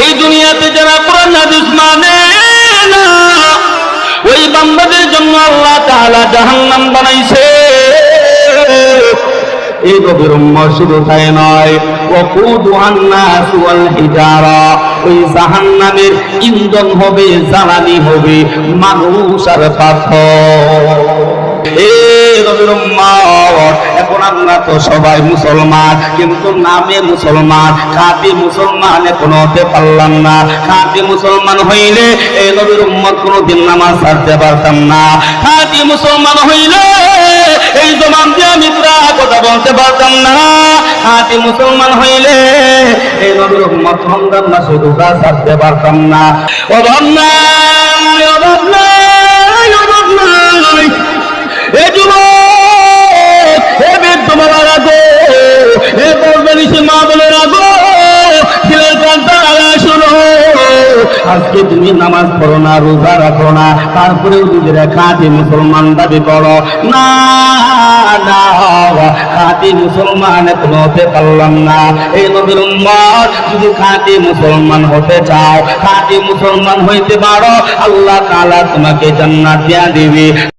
এই দুনিয়াতে যারা কোরআন হাদিস মানে না, ওই বান্দাদের জন্য আল্লাহ তাআলা জাহান্নাম বানাইছে। এই নবীর উম্মত শুধু তাই নয় ওকুদুহান নাস ওয়াল হিজারা ওই জাহান্নামের ইন্ধন হবে, জ্বালানি হবে, মানুষ আর পাথর। এ নবীর উম্মত এখন আমরা তো সবাই মুসলমান, কিন্তু নামে মুসলমান খাঁটি মুসলমান এখন হতে পারলাম না। খাঁটি মুসলমান হইলে এই নবীর উম্মত কোনোদিন নামাজ ছাড়তে পারতাম না। খাঁটি মুসলমান হইলে এই জমান দিয়ে মিত্রা কথা বলতে পারতাম না। খাঁটি মুসলমান হইলে এই নবীর উম্মত রমজান মাসে রোজা ছাড়তে পারতাম না। অভাব নাই আজকে তুমি নামাজ পড়ো না, রোজা রাখো না, তারপরেও নিজেরা খাঁটি মুসলমান দাবি করো। না খাঁটি মুসলমান হতে পারলাম না। এই নবীর উম্মত যদি খাঁটি মুসলমান হতে চাও। খাঁটি মুসলমান হইতে পারো, আল্লাহ তাআলা তোমাকে জান্নাত দিয়া দিবে।